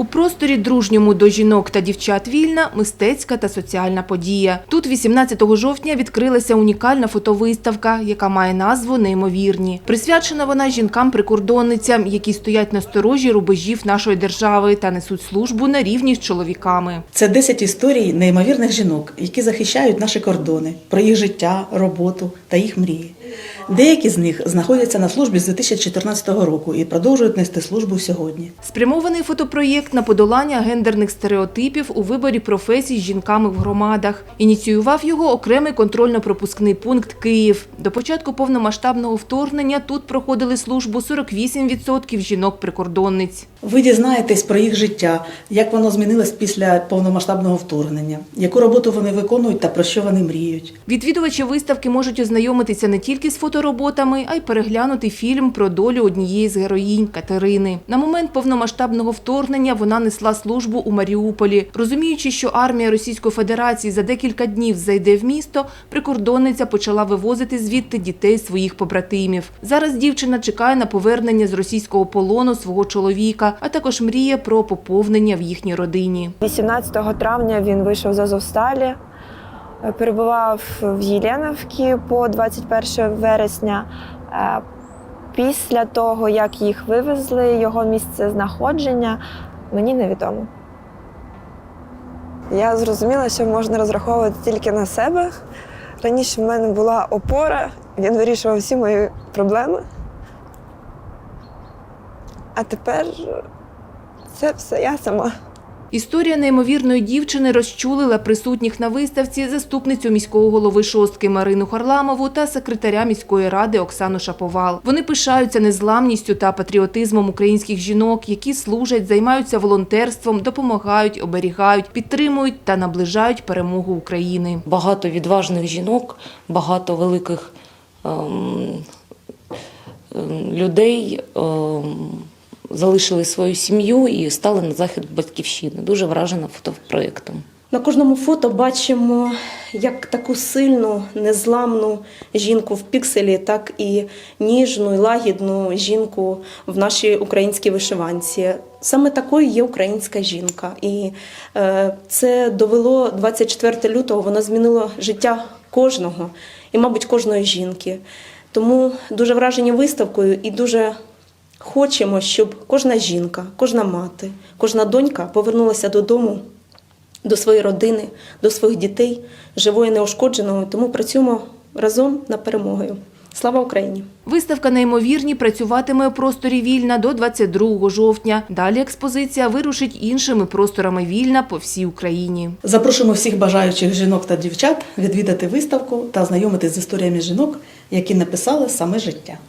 У просторі дружньому до жінок та дівчат вільна мистецька та соціальна подія. Тут 18 жовтня відкрилася унікальна фотовиставка, яка має назву Неймовірні. Присвячена вона жінкам-прикордонницям, які стоять на сторожі рубежів нашої держави та несуть службу на рівні з чоловіками. Це 10 історій неймовірних жінок, які захищають наші кордони, про їх життя, роботу та їх мрії. Деякі з них знаходяться на службі з 2014 року і продовжують нести службу сьогодні. Спрямований фотопроєкт на подолання гендерних стереотипів у виборі професій з жінками в громадах. Ініціював його окремий контрольно-пропускний пункт Київ. До початку повномасштабного вторгнення тут проходили службу 48% жінок-прикордонниць. Ви дізнаєтесь про їх життя, як воно змінилось після повномасштабного вторгнення, яку роботу вони виконують та про що вони мріють. Відвідувачі виставки можуть ознайомитися не тільки з фотороботами, а й переглянути фільм про долю однієї з героїнь Катерини. На момент повномасштабного вторгнення вона несла службу у Маріуполі. Розуміючи, що армія Російської Федерації за декілька днів зайде в місто, прикордонниця почала вивозити звідти дітей своїх побратимів. Зараз дівчина чекає на повернення з російського полону свого чоловіка, а також мріє про поповнення в їхній родині. 18 травня він вийшов з Азовсталі, перебував в Єленівці по 21 вересня. Е, Після того, як їх вивезли, його місце знаходження мені невідомо. Я зрозуміла, що можна розраховувати тільки на себе. Раніше в мене була опора, він вирішував всі мої проблеми. А тепер це все я сама. Історія неймовірної дівчини розчулила присутніх на виставці заступницю міського голови шостки Марину Харламову та секретаря міської ради Оксану Шаповал. Вони пишаються незламністю та патріотизмом українських жінок, які служать, займаються волонтерством, допомагають, оберігають, підтримують та наближають перемогу України. багато відважних жінок, багато великих ем, ем, людей ем, залишили свою сім'ю і стали на захід батьківщини. Дуже вражена фотопроєктом. На кожному фото бачимо як таку сильну, незламну жінку в пікселі, так і ніжну і лагідну жінку в нашій українській вишиванці. Саме такою є українська жінка. І е, це довело 24 лютого, воно змінило життя кожного і, мабуть, кожної жінки. Тому дуже вражені виставкою і дуже хочемо, щоб кожна жінка, кожна мати, кожна донька повернулася додому до своєї родини, до своїх дітей, живою неушкодженою. Тому працюємо разом над перемогою. Слава Україні! Виставка неймовірні працюватиме у просторі Вільна до 22 жовтня. Далі експозиція вирушить іншими просторами Вільна по всій Україні. Запрошуємо всіх бажаючих жінок та дівчат відвідати виставку та ознайомитись з історіями жінок, які написали саме життя.